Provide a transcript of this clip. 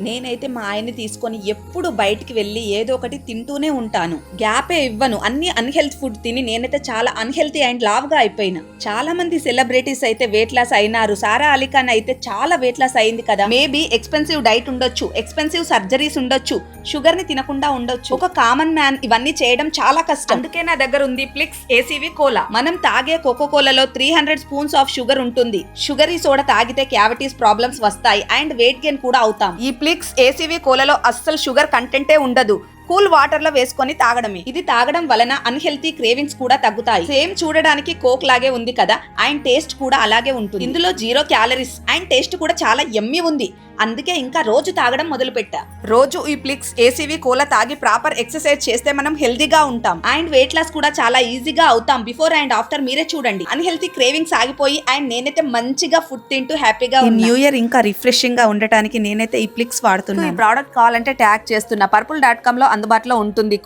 నేనైతే మా ఆయన్ని తీసుకొని ఎప్పుడు బయటికి వెళ్ళి ఏదో ఒకటి తింటూనే ఉంటాను. గ్యాపే ఇవ్వను. అన్ని అన్హెల్త్ ఫుడ్ తిని నేనైతే చాలా అన్హెల్తీ అండ్ లావ్గా అయిపోయినా. చాలా మంది సెలబ్రిటీస్ అయితే వెయిట్ లాస్ అయినారు. సారా అలీ ఖాన్ అయితే చాలా వెయిట్ లాస్ అయింది కదా. మేబీ ఎక్స్పెన్సివ్ డైట్ ఉండొచ్చు. ఎక్స్పెన్సివ్ సర్జరీస్ ఉండొచ్చు. షుగర్ని తినకుండా ఉండొచ్చు. ఒక కామన్ మ్యాన్ ఇవన్నీ చేయడం చాలా కష్టం. అందుకే నా దగ్గర ఉంది ప్లిక్స్ ఏసీవి కోలా మనం తాగే coca కోలాలో three hundred spoons of sugar ఉంటుంది. షుగర్ ఈ సోడా తాగితే క్యావిటీస్ ప్రాబ్లమ్స్ వస్తాయి. అండ్ వెయిట్ గెయిన్ కూడా అవుతాం. ఈ ప్లిక్స్ ఏసీవి కోలలో అస్సలు షుగర్ కంటెంటే ఉండదు. కూల్ వాటర్లో వేసుకొని తాగడమే. ఇది తాగడం వలన అన్హెల్తీ క్రేవింగ్స్ కూడా తగ్గుతాయి. సేమ్ చూడడానికి కోక్ లాగే ఉంది కదా అండ్ టేస్ట్ కూడా అలాగే ఉంటుంది. ఇందులో జీరో క్యాలరీస్ అండ్ టేస్ట్ కూడా చాలా ఎమ్మి ఉంది. అందుకే ఇంకా రోజు తాగడం మొదలు పెట్టా రోజు ఈ ప్లిక్స్ ఏసీవి కోలా తాగి ప్రాపర్ ఎక్సర్సైజ్ చేస్తే మనం హెల్దీగా ఉంటాం. అండ్ వెయిట్ లాస్ కూడా చాలా ఈజీగా అవుతాం. బిఫోర్ అండ్ ఆఫ్టర్ మీరే చూడండి. అన్హెల్తీ క్రేవింగ్స్ ఆగిపోయి అండ్ నేనైతే మంచిగా ఫుడ్ తింటూ హ్యాపీగా న్యూ ఇయర్ ఇంకా రిఫ్రెషింగ్గా ఉండటానికి నేనైతే ఈ ప్లిక్స్ వాడుతున్నాను. ఈ ప్రోడక్ట్ కావాలంటే ట్యాగ్ చేస్తున్నా. పర్పుల్ డాట్ కామ్లో అందుబాటులో ఉంటుంది.